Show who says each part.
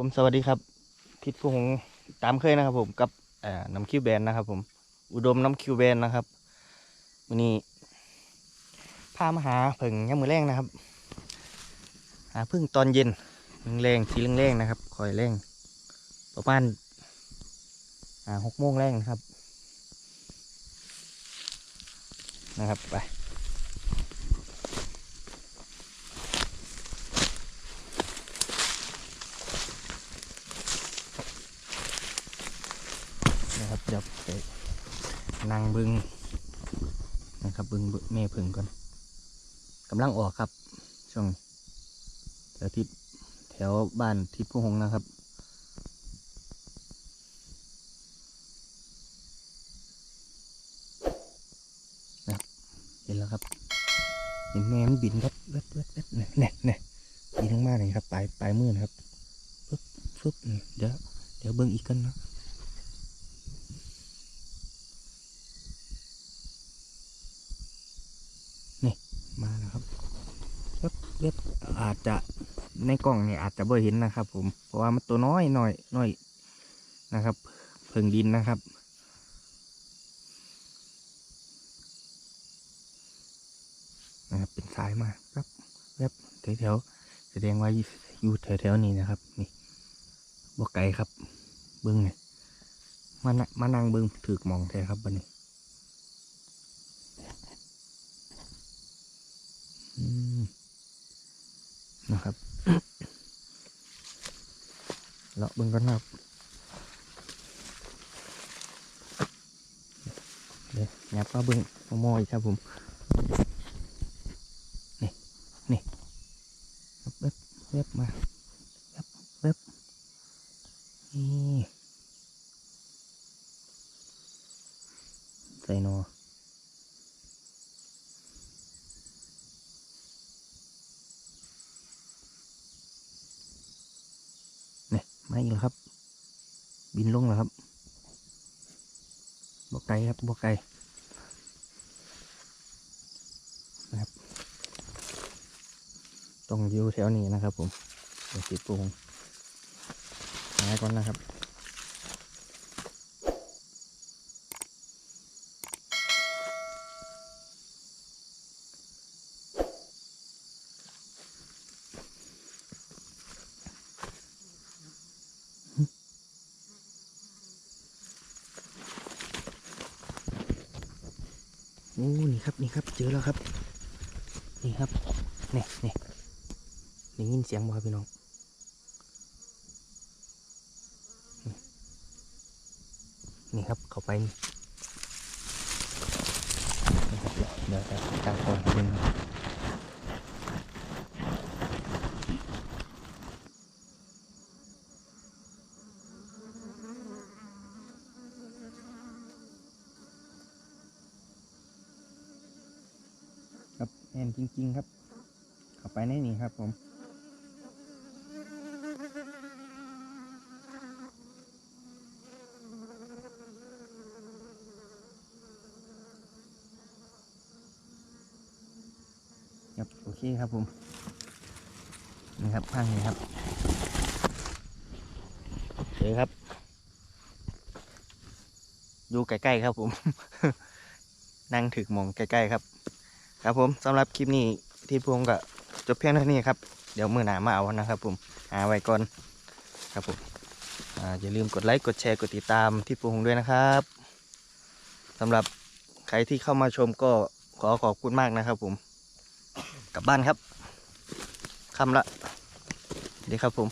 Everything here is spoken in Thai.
Speaker 1: ผมสวัสดีครับทิศผู้หงตามเคยนะครับ ผมกับน้ำคิวแบนนะครับ ผม อุดมน้ำคิวแบนนะครับวันนี้พามาหาเพิ่งย่ามมือแรงนะครับ หาพึ่งตอนเย็นแรงสีแรงๆนะครับคอยแรงประมาณอ่าหกโมงแรงนะครับนะครับไป นะครับเดี๋ยวไปนั่งบึงนะครับบึงบึงแม่พึ่งก่อนกำลังออกครับ ช่วงแถวทิศแถวบ้านทิศผู้หงนะครับนะครับเห็นแล้วครับ เห็นแม่มันบินครับเว็ดเว็ดเว็ดเนี่ยเนี่ยเนี่ยบินทั้งมาเลยครับปลายปลายมือนะครับฟึบฟึบเดี๋ยวเดี๋ยวเบิ้งอีกกันนะ มาแล้วครับเว็บเว็บอาจจะในกล้องเนี่ยอาจจะบ่เห็นนะครับ ผมเพราะว่ามันตัวน้อยหน่อยน้อยนะครับเพิงดินนะครับนะครับเป็นสายมาครับเว็บแถวๆแสดงว่าอยู่แถวๆนี้นะครับนี่บ่ไกลครับ เบิ้งเนี่ยมานมานั่งเบิ้งถือมองแท้ครับบันนี้ นะครับเลาะบิ่งก่อนนะครับเดี๋ยวยับมาบิ่งมามอยครับผม นี่ นี่เว็บเว็บมาเว็บเว็บนี่ใส่นอ เนี่ย มาอีกแล้วครับ บินลงแล้วครับบกไกลครับบกไกลนะครับต้องอยู่แถวนี้นะครับผมเดี๋ยวติดปูงหายก่อนนะครับ โอ้นี่ครับนี่ครับ เจอแล้วครับ นี่ครับนี่นี่ได้ยินเสียงบ่ครับพี่น้องนี่ครับเข้าไปนี่นี่ครับเดี๋ยวเดี๋ยวจะตั้งกล้องให้เบิ่งครับครับ แน่นจริง ๆ ครับ เข้าไปในนี่ครับ ผมครับโอเคครับผมนี่ครับข้างนี้ครับเจอครับอยู่ใกล้ๆครับผม นั่งถึกมองใกล้ๆครับ ครับผมสำหรับคลิปนี้ที่พวงก็จบเพียงเท่านี้ครับ เดี๋ยวมือหนามาเอานะครับผมหาไว้ก่อนครับผมออย่าลืมกดไลค์กดแชร์กดติดตามที่พวงด้วยนะครับสำหรับใครที่เข้ามาชมก็ขอขอบคุณมากนะครับ ผมกลับบ้านครับคำละสวัสดีครับผม